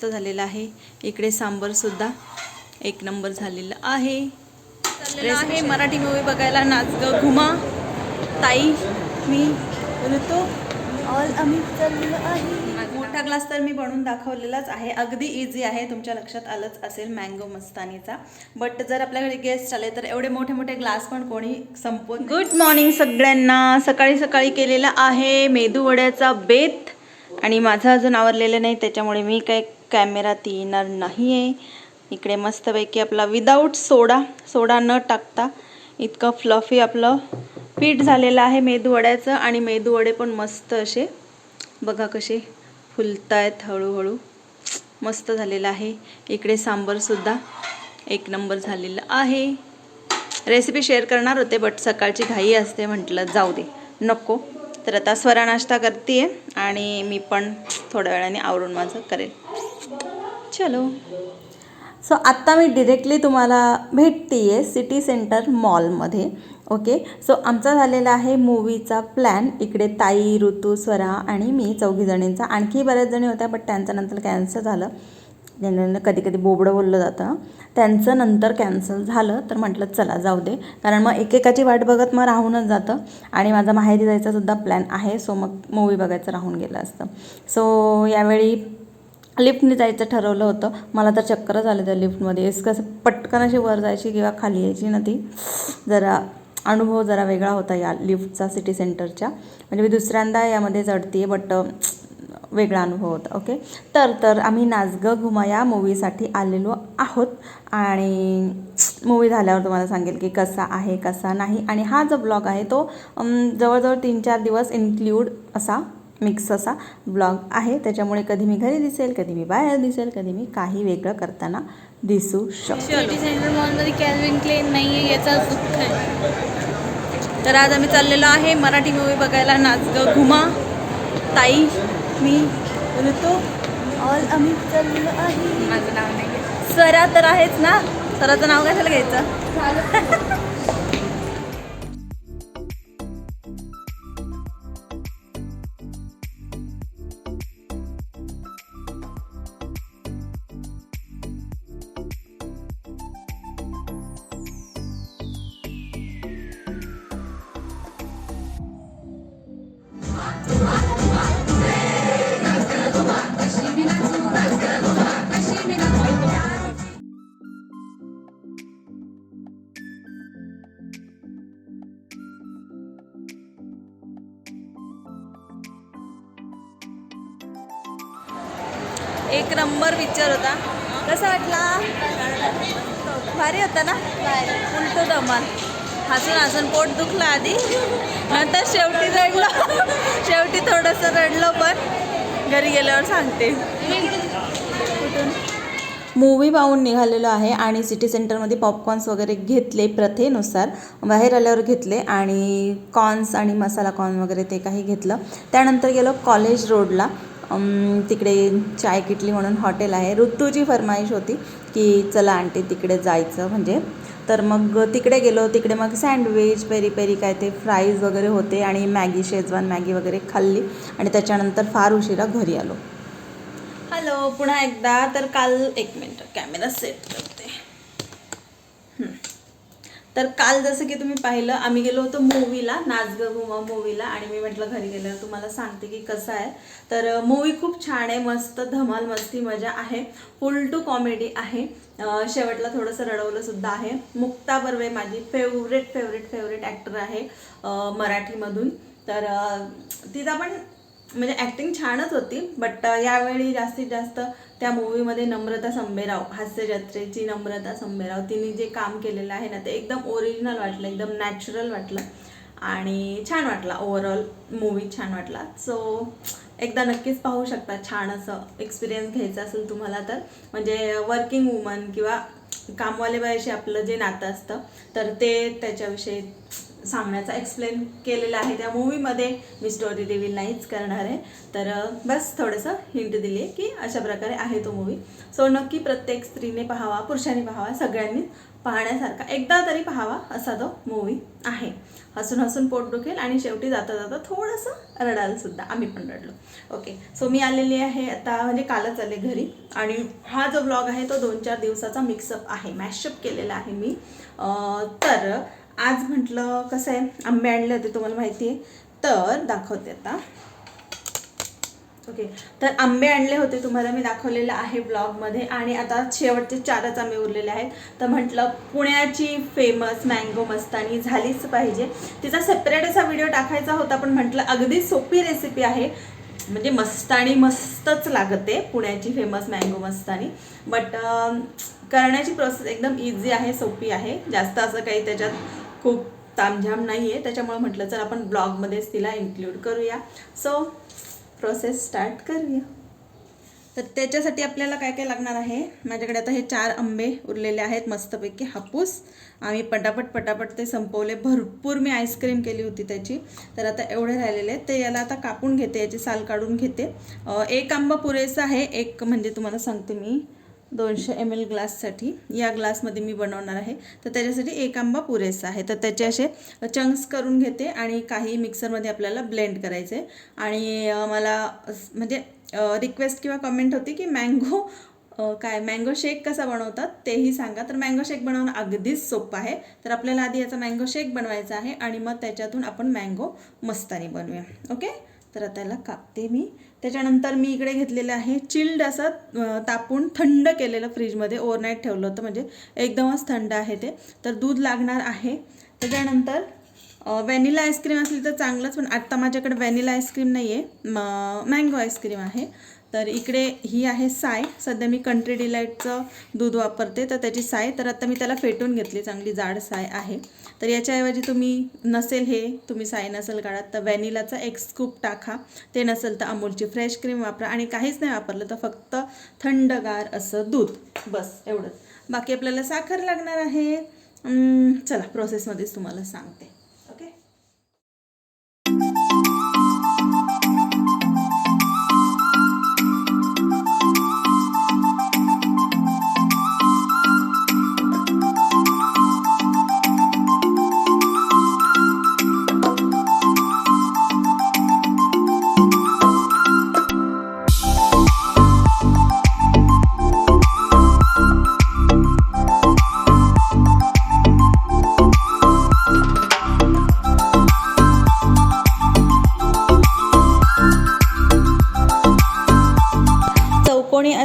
मस्त झालेलं आहे. इकडे सांबरसुद्धा एक नंबर झालेलं आहे. आहे. मराठी मूवी बघायला नाच ग घुमा. ताई मी ऋतू ऑल आम्ही चाललेलो आहे. मोठा ग्लास तर मी बनवून दाखवलेलाच आहे. अगदी इझी आहे. तुमच्या लक्षात आलंच असेल मँगो मस्तानीचा. बट जर आपल्याकडे गेस्ट आले तर एवढे मोठे मोठे ग्लास पण कोणी संपवत गुड मॉर्निंग सगळ्यांना. सकाळी सकाळी केलेला आहे मेदू वड्याचा बेत. आणि माझं अजून आवरलेलं नाही त्याच्यामुळे मी काय कॅमेरात येणार नाही आहे इकडे मस्तपैकी आपला विदाऊट सोडा सोडा न टाकता इतकं फ्लफी आपलं पीठ झालेलं आहे मेदूवड्याचं आणि मेदूवडे पण मस्त असे. बघा कसे फुलत आहेत हळूहळू. मस्त झालेलं आहे. इकडे सांबरसुद्धा एक नंबर झालेलं आहे. रेसिपी शेअर करणार होते बट सकाळची घाई असते म्हटलं जाऊ दे. नको. तर आता स्वरा नाश्ता करते आणि मी पण थोड्या वेळाने आवरून माझं करेल. चलो. सो आत्ता मी डिरेक्टली तुम्हाला भेटते आहे सिटी सेंटर मॉलमध्ये ओके सो आमचा झालेला आहे मूवीचा प्लॅन इकडे ताई ऋतू स्वरा आणि मी चौघीजणींचा आणखी बऱ्याच जणी होत्या बट त्यांचं नंतर कॅन्सल झालं. ज्यांना कधी कधी बोबडं बोललं जातं. त्यांचं नंतर कॅन्सल झालं तर म्हटलं चला जाऊ दे. कारण मग एकेकाची वाट बघत मग राहूनच जातं. आणि माझा माहिती जायचा सुद्धा प्लॅन आहे सो मग मूवी बघायचं राहून गेलं असतं. सो यावेळी लिफ्टने जायचं ठरवलं होतं. मला तर चक्करच आले त्या लिफ्टमध्ये. एस कसं पटकन अशी वर जायची किंवा खाली यायची ना ती. जरा अनुभव जरा वेगळा होता या लिफ्टचा सिटी सेंटरच्या. म्हणजे मी दुसऱ्यांदा यामध्ये चढते बट वेगळा अनुभव होता. ओके तर तर आम्ही नाचगं घुमा या मूवीसाठी आलेलो आहोत. आणि मूवी झाल्यावर तुम्हाला सांगेल की कसा आहे कसा नाही. आणि हा जो ब्लॉग आहे तो जवळजवळ तीन चार दिवस इन्क्ल्यूड असा मिक्स असा ब्लॉग आहे. त्याच्यामुळे कधी मी घरी दिसेल कधी मी बाहेर दिसेल कधी मी काही वेगळं करताना दिसू शकतो. मॉलमध्ये कॅल्विन क्लेन नाही आहे याचा दुःख आहे. तर आज आम्ही चाललेलो आहे मराठी मूवी बघायला. नाच ग घुमा. ताई मी ऋतू ऑल आम्ही चाललेलो आहे. माझं नाव नाही. स्वरा तर आहेच ना? स्वराचं नाव कशाला घ्यायचं? एक नंबर पिक्चर होता. कसा वाटला? भारी होता ना? उलटो धमाल. हसून हसून पोट दुखलं आधी. नंतर शेवटी रडलं. शेवटी थोडंसं रडलं पण. घरी गेल्यावर सांगते. मूवी पाहून निघालेलो आहे आणि सिटी सेंटरमध्ये पॉपकॉर्न्स वगैरे घेतले प्रथेनुसार. बाहेर आल्यावर घेतले आणि कॉर्न्स आणि मसाला कॉर्न वगैरे ते काही घेतलं. त्यानंतर गेलो कॉलेज रोडला. तिकडे चाय किटली म्हणून हॉटेल आहे. ऋतूची फरमाईश होती की चला आंटी तिकडे जायचं म्हणजे. तर मग तिकडे गेलो तिकडे मग सँडविच पेरी पेरी काय ते फ्राईज वगैरे होते आणि मॅगी शेजवान मॅगी वगैरे खाल्ली आणि त्याच्यानंतर फार उशिरा घरी आलो. हॅलो पुन्हा एकदा. तर काल एक मिनटं कॅमेरा सेट करते. हं. तर काल जसं की तुम्ही पाहिलं आम्ही गेलो होतो मूवीला नाच ग घुमा मूवीला आणि मी म्हटलं घरी गेल्यावर तुम्हाला सांगते की कसं आहे. तर मूवी खूप छान आहे मस्त धमाल मस्ती मजा आहे. फुल टू कॉमेडी आहे. शेवटला थोडंसं रडवलं सुद्धा आहे. मुक्ता बर्वे माझी फेवरेट फेवरेट फेवरेट ॲक्टर आहे मराठीमधून. तर तिचा पण म्हणजे ॲक्टिंग छानच होती बट यावेळी जास्तीत जास्त त्या मूवीमध्ये नम्रता संभेराव हास्य जत्रेची नम्रता संभेराव तिने जे काम केलेलं आहे ना ते एकदम ओरिजिनल वाटलं एकदम नॅचरल वाटलं. आणि छान वाटला ओव्हरऑल मूवी छान वाटला. सो एकदा नक्कीच पाहू शकता छान असं एक्सपिरियन्स घ्यायचा असेल तुम्हाला तर. म्हणजे वर्किंग वुमन किंवा कामवाले बायाशी आपलं जे नातं असतं तर ते त्याच्याविषयी सांगण्याचा एक्सप्लेन केलेला आहे. त्या मूवीमध्ये मी स्टोरी रिव्हील नाहीच करणार आहे. तर बस थोडंसं हिंट दिली आहे की अशा प्रकारे आहे तो मूवी सो नक्की प्रत्येक स्त्रीने पाहावा पुरुषांनी पाहावा सगळ्यांनी पाहण्यासारखा. एकदा तरी पाहावा असा तो मूवी आहे. हसून हसून पोट दुखेल आणि शेवटी जाता जाता थोडंसं रडाल सुद्धा. आम्ही पण रडलो. ओके सो मी आलेली आहे आता म्हणजे कालच आले घरी. आणि हा जो ब्लॉग आहे तो दोन चार दिवसाचा मिक्सअप आहे. मॅशअप केलेला आहे मी. तर आज म्हटलं कसं आहे? आंबे आणले होते तुम्हाला माहिती आहे. तर दाखवते आता. ओके तर आंबे आणले होते तुम्हाला मी दाखवलेलं आहे ब्लॉगमध्ये आणि आता शेवटचे चारच आंबे उरलेले आहेत. तर म्हटलं पुण्याची फेमस मँगो मस्तानी झालीच पाहिजे. तिचा सेपरेट असा व्हिडिओ टाकायचा होता पण म्हटलं अगदी सोपी रेसिपी आहे. म्हणजे मस्तानी मस्तच लागते पुण्याची फेमस मँगो मस्तानी. बट करण्याची प्रोसेस एकदम इझी आहे सोपी आहे. जास्त असं काही त्याच्यात खूप तामझाम नाही आहे त्याच्यामुळे म्हटलं चल आपण ब्लॉगमध्येच तिला इन्क्लूड करूया. सो प्रोसेस स्टार्ट करूया. तर त्याच्यासाठी आपल्याला काय काय लागणार आहे? माझ्याकडे आता हे चार आंबे उरलेले आहेत मस्तपैकी हापूस. आम्ही पटापट पटापट ते संपवले. भरपूर मी आईस्क्रीम केली होती त्याची. तर आता एवढे राहिलेले आहेत. ते याला आता कापून घेते याची साल काढून घेते. एक आंबा पुरेसा आहे. एक म्हणजे तुम्हाला सांगते मी. दोनशे एम एल ग्लाससाठी या ग्लासमध्ये मी बनवणार आहे. तर त्याच्यासाठी एक आंबा पुरेसा आहे. तर त्याचे असे चंक्स करून घेते आणि काही मिक्सरमध्ये आपल्याला ब्लेंड करायचे. आणि मला म्हणजे रिक्वेस्ट किंवा कमेंट होती की मँगो काय मँगो शेक कसा बनवतात तेही सांगा. तर मँगो शेक बनवणं अगदीच सोपं आहे. तर आपल्याला आधी याचा मँगो शेक बनवायचा आहे आणि मग त्याच्यातून आपण मँगो मस्तानी बनवूया. ओके तर त्याला कापते मी. त्याच्यानंतर मी इकडे घेतलेलं आहे चिल्ड असं तापून थंड केलेलं फ्रीजमध्ये ओव्हरनाईट ठेवलं होतं. म्हणजे एकदमच थंड आहे ते. तर दूध लागणार आहे. त्याच्यानंतर व्हॅनिला आईस्क्रीम असली तर चांगलंच पण आत्ता माझ्याकडे व्हॅनिला आईस्क्रीम नाही आहे मँगो आईस्क्रीम आहे. तर इकडे ही आहे साय. सध्या मी कंट्री डिलाईटचं दूध वापरते. तर त्याची साय तर आता मी त्याला फेटून घेतली. चांगली जाड साय आहे. तर याच्याऐवजी तुम्ही नसेल हे तुम्ही साय नसेल काढत तर व्हॅनिलाचा एक स्कूप टाका. ते नसेल तर अमूलची फ्रेश क्रीम वापरा. आणि काहीच नाही वापरलं तर फक्त थंडगार असं दूध. बस एवढंच. बाकी आपल्याला साखर लागणार आहे. चला प्रोसेसमध्येच तुम्हाला सांगते.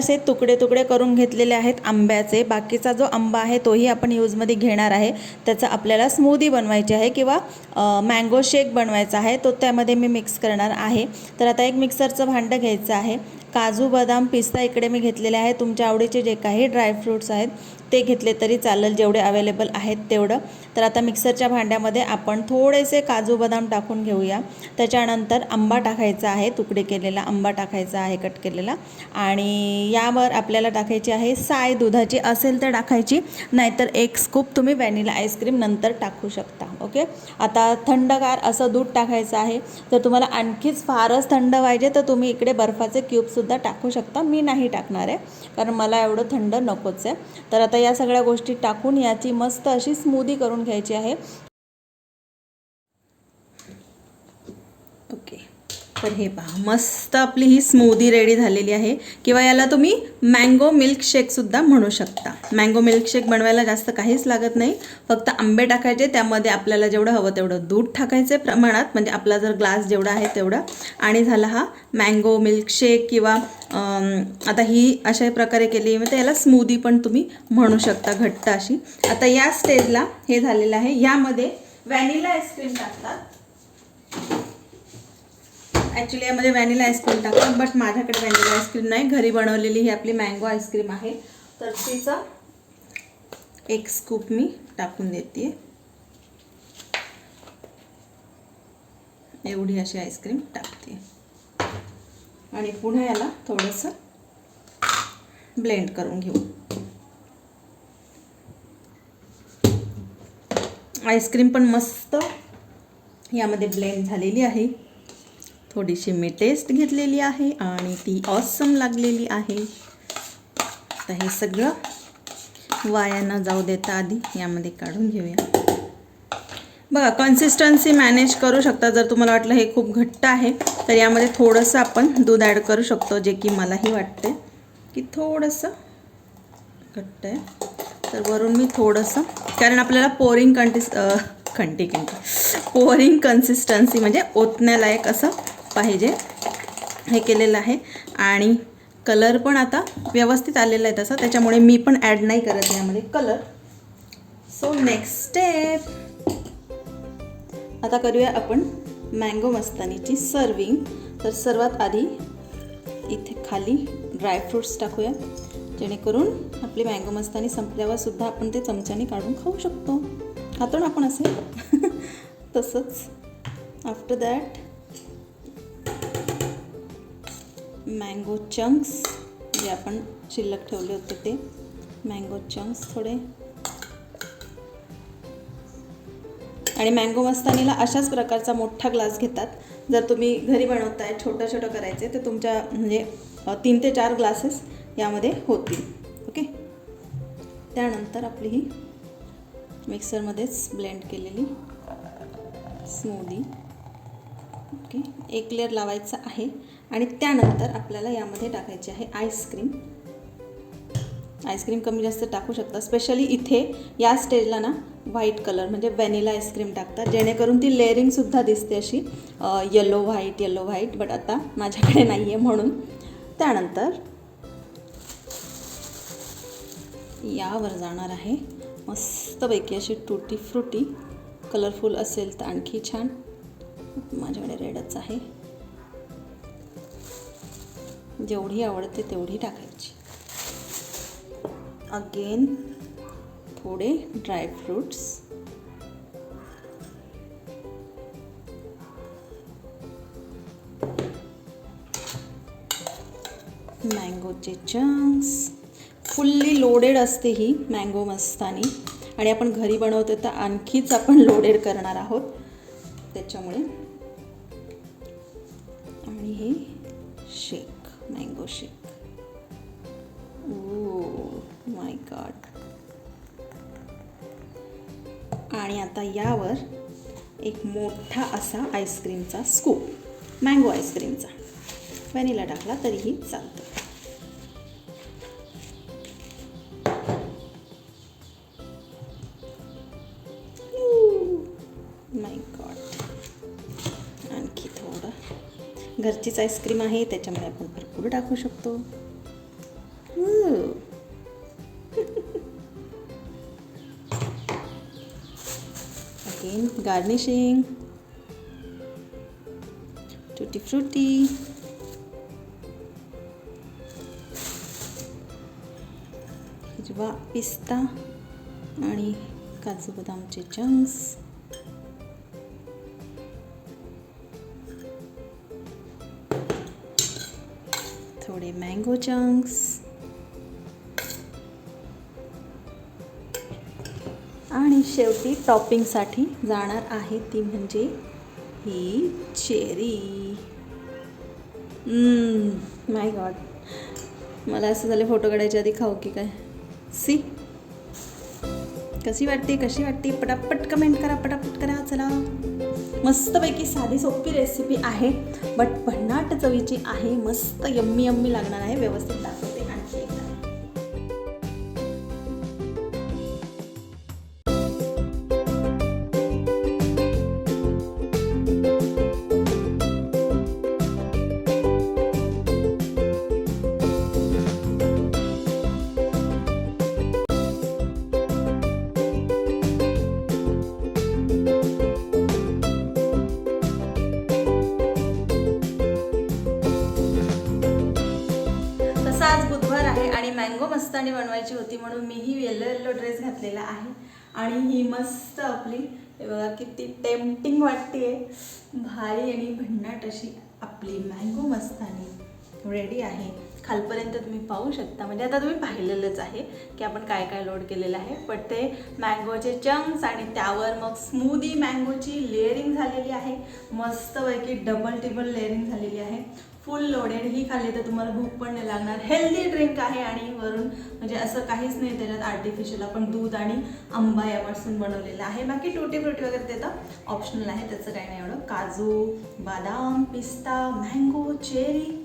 असे तुकडे तुकडे करून घेतलेले आहेत आंब्याचे. बाकीचा जो आंबा आहे तोही आपण यूजमध्ये घेणार आहे. त्याचा आपल्याला स्मूदी बनवायची आहे किंवा मँगो शेक बनवायचा आहे. तो त्यामध्ये मी मिक्स करणार आहे. तर आता एक मिक्सरचं भांडं घ्यायचं आहे. काजू बदाम पिस्ता इकडे मी घेतलेले आहे तुमच्या आवडीचे जे काही ड्रायफ्रूट्स आहेत ते घेतले तरी चालेल. जेवढे अवेलेबल आहेत तेवढं. तर आता मिक्सरच्या भांड्यामध्ये आपण थोडेसे काजू बदाम टाकून घेऊया. त्याच्यानंतर आंबा टाकायचा आहे. तुकडे केलेला आंबा टाकायचा आहे कट केलेला. आणि यावर आपल्याला टाकायची आहे साय दुधाची. असेल तर टाकायची. नाहीतर एक स्कूप तुम्ही व्हॅनिला आईस्क्रीम नंतर टाकू शकता. ओके आता थंडगार असं दूध टाकायचं आहे. तर तुम्हाला आणखीच फारच थंड पाहिजे तर तुम्ही इकडे बर्फाचे क्यूबसुद्धा टाकू शकता. मी नाही टाकणार आहे कारण मला एवढं थंड नकोच आहे. तर आता या सगळ्या गोष्टी टाकून याची मस्त अशी स्मूदी करून घ्यायची आहे ओके तर हे पहा मस्त आपली ही स्मूदी रेडी झालेली आहे. किंवा याला तुम्ही मँगो मिल्कशेकसुद्धा म्हणू शकता. मँगो मिल्कशेक बनवायला जास्त काहीच लागत नाही. फक्त आंबे टाकायचे त्यामध्ये आपल्याला जेवढं हवं तेवढं दूध टाकायचे प्रमाणात म्हणजे आपला जर ग्लास जेवढा आहे तेवढा. आणि झाला हा मँगो मिल्कशेक किंवा आता ही अशा प्रकारे केली आहे याला स्मूदी पण तुम्ही म्हणू शकता घट्ट अशी. आता या स्टेजला हे झालेलं आहे. यामध्ये व्हॅनिला आईस्क्रीम टाकतात. ॲक्च्युली यामध्ये व्हॅनिला आईस्क्रीम टाकतो बट माझ्याकडे व्हॅनिला आईस्क्रीम नाही. घरी बनवलेली ही आपली मँगो आईस्क्रीम आहे. तर तिचा एक स्कूप मी टाकून देते एवढी अशी आईस्क्रीम टाकते आणि पुन्हा याला थोडंसं ब्लेंड करून घेऊ. आईस्क्रीम पण मस्त यामध्ये ब्लेंड झालेली आहे. थोडीशी मी टेस्ट घेतलेली आहे आणि ती ऑसम लागलेली आहे. तर हे सगळं वाया न जाऊ देता आधी यामध्ये काढून घेऊया. बघा कन्सिस्टन्सी मॅनेज करू शकता. जर तुम्हाला वाटलं हे खूप घट्ट आहे तर यामध्ये थोडंसं आपण दूध ॲड करू शकतो जे की मलाही वाटते की थोडंसं घट्ट आहे. तर वरून मी थोडंसं कारण आपल्याला पोरिंग कंटिस कंटी कंटी पोरिंग कन्सिस्टन्सी म्हणजे ओतण्यालायक असं पाहिजे. हे केलेलं आहे. आणि कलर पण आता व्यवस्थित आलेला आहे तसा. त्याच्यामुळे मी पण ॲड नाही करत यामध्ये कलर सो नेक्स्ट स्टेप आता करूया आपण मँगो मस्तानीची सर्विंग तर सर्वात आधी इथे खाली ड्रायफ्रूट्स टाकूया. जेणेकरून आपली मँगो मस्तानी संपल्यावर सुद्धा आपण ते चमच्याने काढून खाऊ शकतो. खातो ना आपण असे? तसंच. आफ्टर दॅट मँगो चंक्स जे आपण शिल्लक ठेवले होते ते. मँगो चंक्स थोडे. आणि मँगो मस्तानीला अशाच प्रकारचा मोठा ग्लास घेतात. जर तुम्ही घरी बनवताय छोटं छोटं करायचे तर तुमच्या म्हणजे तीन ते चार ग्लासेस यामध्ये होतील. ओके? त्यानंतर आपली ही मिक्सरमध्येच ब्लेंड केलेली स्मूदी ओके. एक लेअर लावायचा आहे. आणि त्यानंतर आपल्याला यामध्ये टाकायची आहे आईस्क्रीम आईस्क्रीम कमी जास्त टाकू शकता. स्पेशली इथे या स्टेजला ना व्हाईट कलर म्हणजे व्हॅनिला आईस्क्रीम टाकतात. जेणेकरून ती लेअरिंगसुद्धा दिसते अशी. Yellow white yellow white but आता माझ्याकडे नाही आहे म्हणून. त्यानंतर यावर जाणार आहे. मस्तपैकी अशी टुटी फ्रुटी कलरफुल असेल तर आणखी छान. माझ्याकडे रेडच आहे. जेवढी आवडते तेवढी टाकायची. अगेन थोडे ड्रायफ्रूट्स मँगोचे चंक्स फुल्ली लोडेड असते ही मँगो मस्तानी. आणि आपण घरी बनवतो तर आणखीच आपण लोडेड करणार आहोत. त्याच्यामुळे यावर एक मोठा असा आईस्क्रीमचा स्कूप मँगो आईस्क्रीमचा. व्हॅनिला टाकला तरीही चालतं. माय गॉड आणखी थोडं. घरचीच आईस्क्रीम आहे त्याच्यामध्ये आपण भरपूर टाकू शकतो. Again, garnishing. Tutti frutti. हिरवा पिस्ता आणि काजू बदामचे चंक्स थोडे मँगो चंक्स शेवटी टॉपिंगसाठी जाणार आहे ती म्हणजे ही चेरी. माय गॉड मला असं झालं फोटो काढायच्या आधी खाऊ की काय? सी कशी वाटते कशी वाटते? पटापट कमेंट करा पटापट करा चला. मस्तपैकी साधी सोपी रेसिपी आहे बट भन्नाट चवीची आहे मस्त यम्मी यम्मी लागणार आहे व्यवस्थित दाखवते मँगो बनवायची होती म्हणून मीही येलो येल्लो ड्रेस घातलेला आहे. आणि ही मस्त आपली बघा किती टेम्पटिंग वाटते भारी आणि भन्नाट अशी आपली मँगो मस्तानी रेडी आहे. खालपर्यंत तुम्ही पाहू शकता. म्हणजे आता तुम्ही पाहिलेलंच आहे की आपण काय काय लोड केलेलं आहे. पण ते मँगोचे चंक्स आणि त्यावर मग स्मूदी मँगोची लेअरिंग झालेली आहे. मस्तपैकी डबल टिबल लेअरिंग झालेली आहे. फुल लोडेड ही खाल्ली तर तुम्हाला भूक पण नाही लागणार. हेल्दी ड्रिंक आहे आणि वरून म्हणजे असं काहीच नाही त्याच्यात आर्टिफिशियल आपण दूध आणि आंबा यापासून बनवलेलं आहे. बाकी टोटी फ्रुटी वगैरे ते तर ऑप्शनल आहे त्याचं काही नाही एवढं. काजू बदाम पिस्ता मँगो चेरी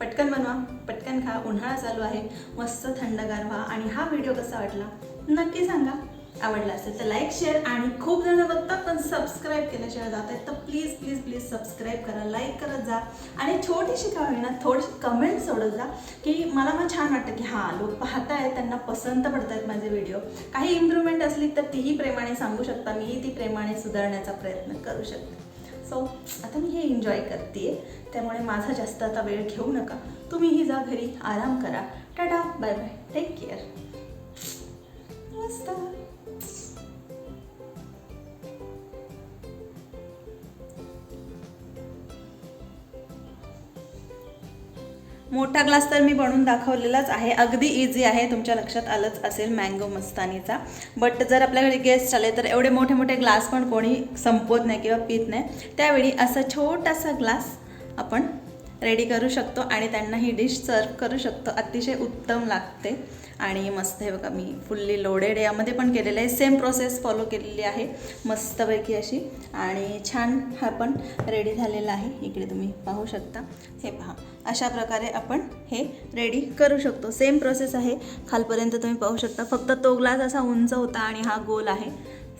पटकन बनवा पटकन खा. उन्हाळा चालू आहे. मस्त थंडगार व्हा. आणि हा व्हिडिओ कसा वाटला? नक्की सांगा. आवडला असेल तर लाईक शेअर आणि खूप जण बघतात पण सबस्क्राईब केल्याशिवाय जात आहेत. तर प्लीज प्लीज प्लीज सबस्क्राईब करा लाईक करत जा. आणि छोटीशी का होईना थोडीशी कमेंट सोडत जा की मला मग छान वाटतं की हां लोक पाहतायत त्यांना पसंत पडत आहेत माझे व्हिडिओ काही इम्प्रूव्हमेंट असली तर तीही प्रेमाने सांगू शकता. मीही ती प्रेमाने सुधारण्याचा प्रयत्न करू शकते. सो आता मी हे एन्जॉय करते त्यामुळे माझा जास्त आता वेळ घेऊ नका. तुम्हीही जा घरी आराम करा. Tata bye bye take care मोठा ग्लास तर मी बनवून दाखवलेलाच आहे. अगदी इझी आहे. तुमच्या लक्षात आलंच असेल मँगो मस्तानीचा. बट जर आपल्याकडे गेस्ट आले तर एवढे मोठे मोठे ग्लास पण कोणी संपवत नाही किंवा पित नाही. त्यावेळी असा छोटासा ग्लास आपण रेडी करू शकतो आणि त्यांना ही डिश सर्व करू शकतो. अतिशय उत्तम लागते. आणि मस्त हे बघा मी फुल्ली लोडेड यामध्ये पण केलेलं आहे. सेम प्रोसेस फॉलो केलेली आहे. मस्तपैकी अशी. आणि छान हा पण रेडी झालेला आहे. इकडे तुम्ही पाहू शकता. हे पहा. अशा प्रकारे आपण हे रेडी करू शकतो. सेम प्रोसेस आहे. खालपर्यंत तुम्ही पाहू शकता. फक्त तो ग्लास असा उंच होता आणि हा गोल आहे.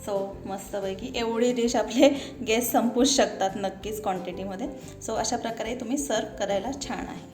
सो मस्तपैकी एवढी डिश आपले गेस्ट संपूच शकतात नक्कीच क्वांटिटीमध्ये सो अशा प्रकारे तुम्ही सर्व करायला छान आहे.